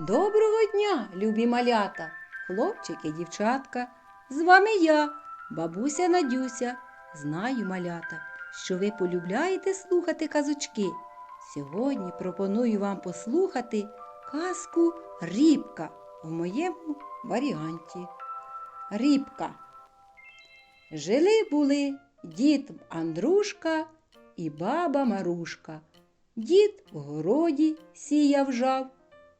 Доброго дня, любі малята, хлопчики, дівчатка. З вами я, бабуся Надюся. Знаю, малята, що ви полюбляєте слухати казочки. Сьогодні пропоную вам послухати казку Рібка в моєму варіанті. Рібка. Жили були дід Андрушка і баба Марушка. Дід в городі сіяв жав,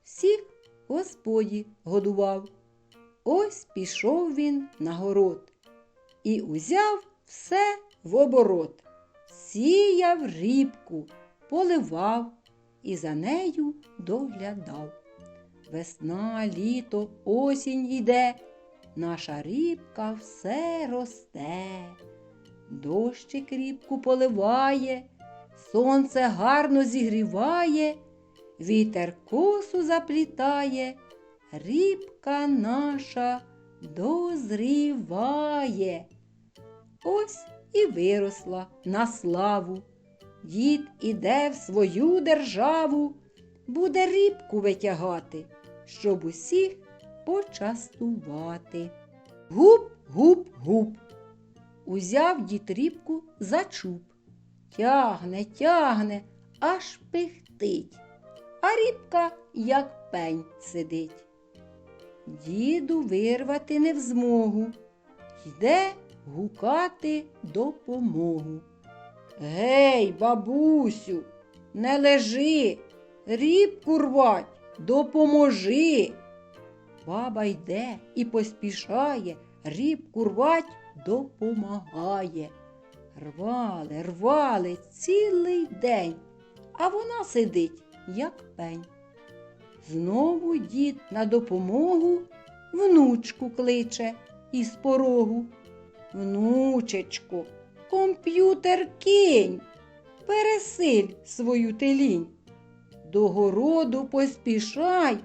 всіх господі годував. Ось пішов він на город і узяв все в оборот. Сіяв рібку, поливав і за нею доглядав. Весна, літо, осінь іде, наша рібка все росте. Дощик рібку поливає, сонце гарно зігріває, вітер косу заплітає, рібка наша дозріває. Ось і виросла на славу. Дід іде в свою державу, буде рібку витягати, щоб усіх почастувати. Гуп, гуп, гуп. Узяв дід рібку за чуб. Тягне, тягне, аж пихтить, а рібка, як пень, сидить. Діду вирвати не в змогу, йде гукати допомогу. Гей, бабусю, не лежи, рібку рвать, допоможи. Баба йде і поспішає, рібку рвать допомагає. Рвали, рвали цілий день, а вона сидить, як пень. Знову дід на допомогу внучку кличе із порогу. Внучечко, комп'ютер кинь, пересиль свою телінь. До городу поспішай,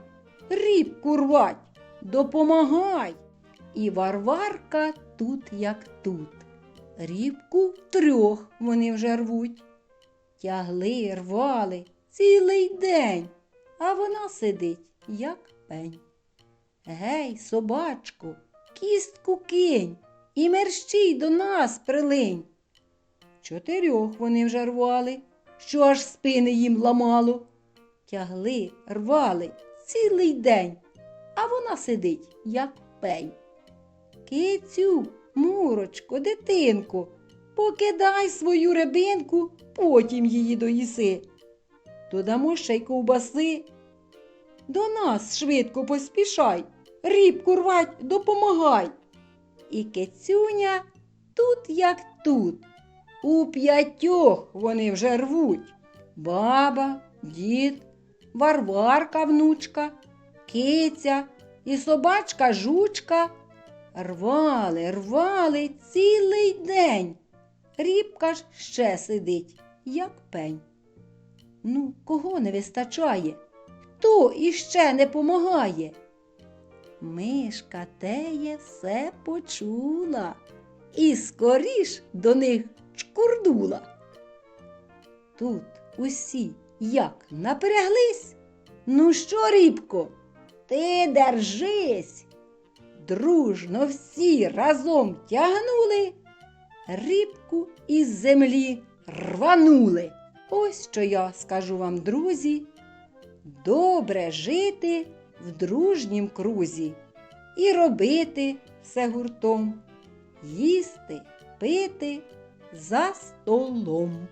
рібку рвать, допомагай. І Варварка тут, як тут. Рібку трьох вони вже рвуть. Тягли, рвали цілий день, а вона сидить, як пень. Гей, собачко, кістку кинь і мерщій до нас прилинь. Чотирьох вони вже рвали, що аж спини їм ламало. Тягли, рвали цілий день, а вона сидить, як пень. Кицю, мурочко, дитинко, покидай свою рибинку, потім її доїси. Додамо ще й ковбаси. До нас швидко поспішай, рібку рвать допомагай. І кицюня тут, як тут. У п'ятьох вони вже рвуть. Баба, дід, варварка внучка, киця і собачка жучка. Рвали, рвали цілий день. Рібка ж ще сидить, як пень. Ну, кого не вистачає? Хто іще не помагає? Мишка теє все почула і скоріш до них чкурдула. Тут усі як напряглись. Ну що, рібко, ти держись. Дружно всі разом тягнули, рібку із землі рванули. Ось що я скажу вам, друзі. Добре жити в дружнім крузі і робити все гуртом, їсти, пити за столом.